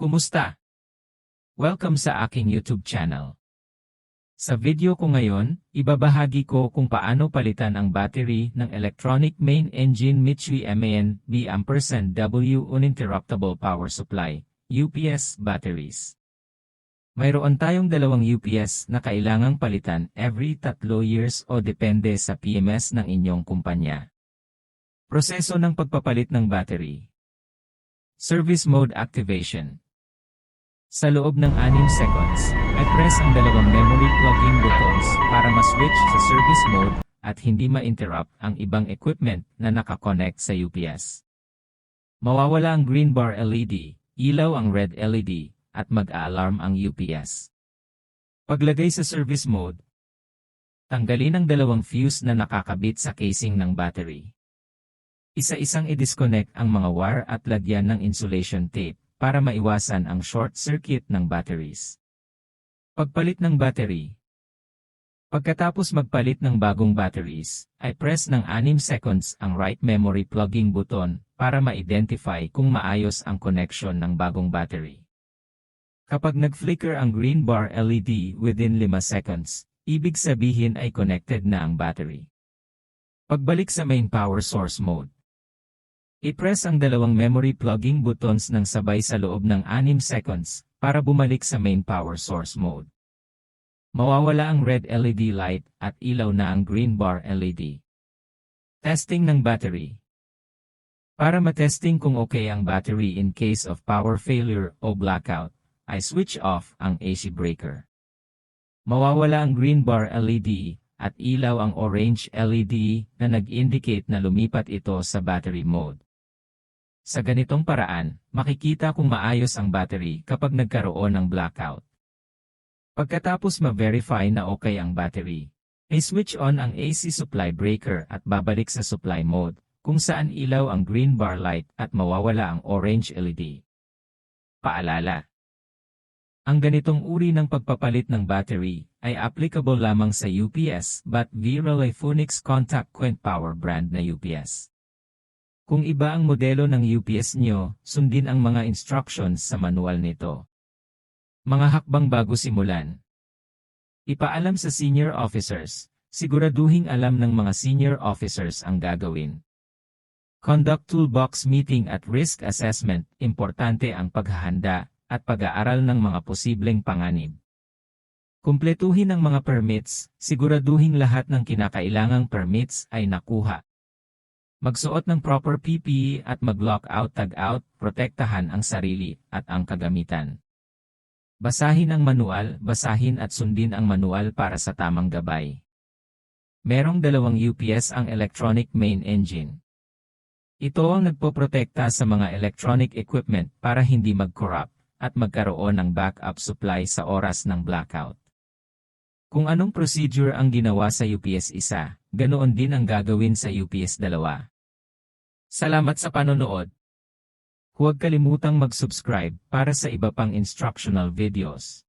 Kumusta? Welcome sa aking YouTube channel. Sa video ko ngayon, ibabahagi ko kung paano palitan ang battery ng electronic main engine Mitsui MAN B ampersand W uninterruptible power supply, UPS batteries. Mayroon tayong dalawang UPS na kailangang palitan every 3 years o depende sa PMS ng inyong kumpanya. Proseso ng pagpapalit ng battery. Service Mode Activation sa loob ng 6 seconds, ay press ang dalawang memory plugging buttons para ma-switch sa service mode at hindi ma-interrupt ang ibang equipment na nakakonect sa UPS. Mawawala ang green bar LED, ilaw ang red LED, at mag-a-alarm ang UPS. Paglagay sa service mode, tanggalin ang dalawang fuse na nakakabit sa casing ng battery. Isa-isang i-disconnect ang mga wire at lagyan ng insulation tape para maiwasan ang short circuit ng batteries. Pagpalit ng battery Pagkatapos magpalit ng bagong batteries, ay press ng 6 seconds ang right memory plugging button para ma-identify kung maayos ang connection ng bagong battery. Kapag nag-flicker ang green bar LED within 5 seconds, ibig sabihin ay connected na ang battery. Pagbalik sa main power source mode, I-press ang dalawang memory plugging buttons ng sabay sa loob ng 6 seconds para bumalik sa main power source mode. Mawawala ang red LED light at ilaw na ang green bar LED. Testing ng battery Para matesting kung okay ang battery in case of power failure o blackout, ay switch off ang AC breaker. Mawawala ang green bar LED at ilaw ang orange LED na nag-indicate na lumipat ito sa battery mode. Sa ganitong paraan, makikita kung maayos ang battery kapag nagkaroon ng blackout. Pagkatapos ma-verify na okay ang battery, ay switch on ang AC supply breaker at babalik sa supply mode, kung saan ilaw ang green bar light at mawawala ang orange LED. Paalala Ang ganitong uri ng pagpapalit ng battery ay applicable lamang sa UPS but Virelay Phoenix Contact Quent Power brand na UPS. Kung iba ang modelo ng UPS nyo, sundin ang mga instructions sa manual nito. Mga hakbang bago simulan. Ipaalam sa senior officers, siguraduhing alam ng mga senior officers ang gagawin. Conduct toolbox meeting at risk assessment, importante ang paghahanda at pag-aaral ng mga posibleng panganib. Kumpletuhin ang mga permits, siguraduhin lahat ng kinakailangang permits ay nakuha. Magsuot ng proper PPE at mag-lockout tag-out, protektahan ang sarili at ang kagamitan. Basahin ang manual, basahin at sundin ang manual para sa tamang gabay. Merong dalawang UPS ang electronic main engine. Ito ang nagpoprotekta sa mga electronic equipment para hindi mag-corrupt at magkaroon ng backup supply sa oras ng blackout. Kung anong procedure ang ginawa sa UPS 1, ganoon din ang gagawin sa UPS 2. Salamat sa panonood. Huwag kalimutang mag-subscribe para sa iba pang instructional videos.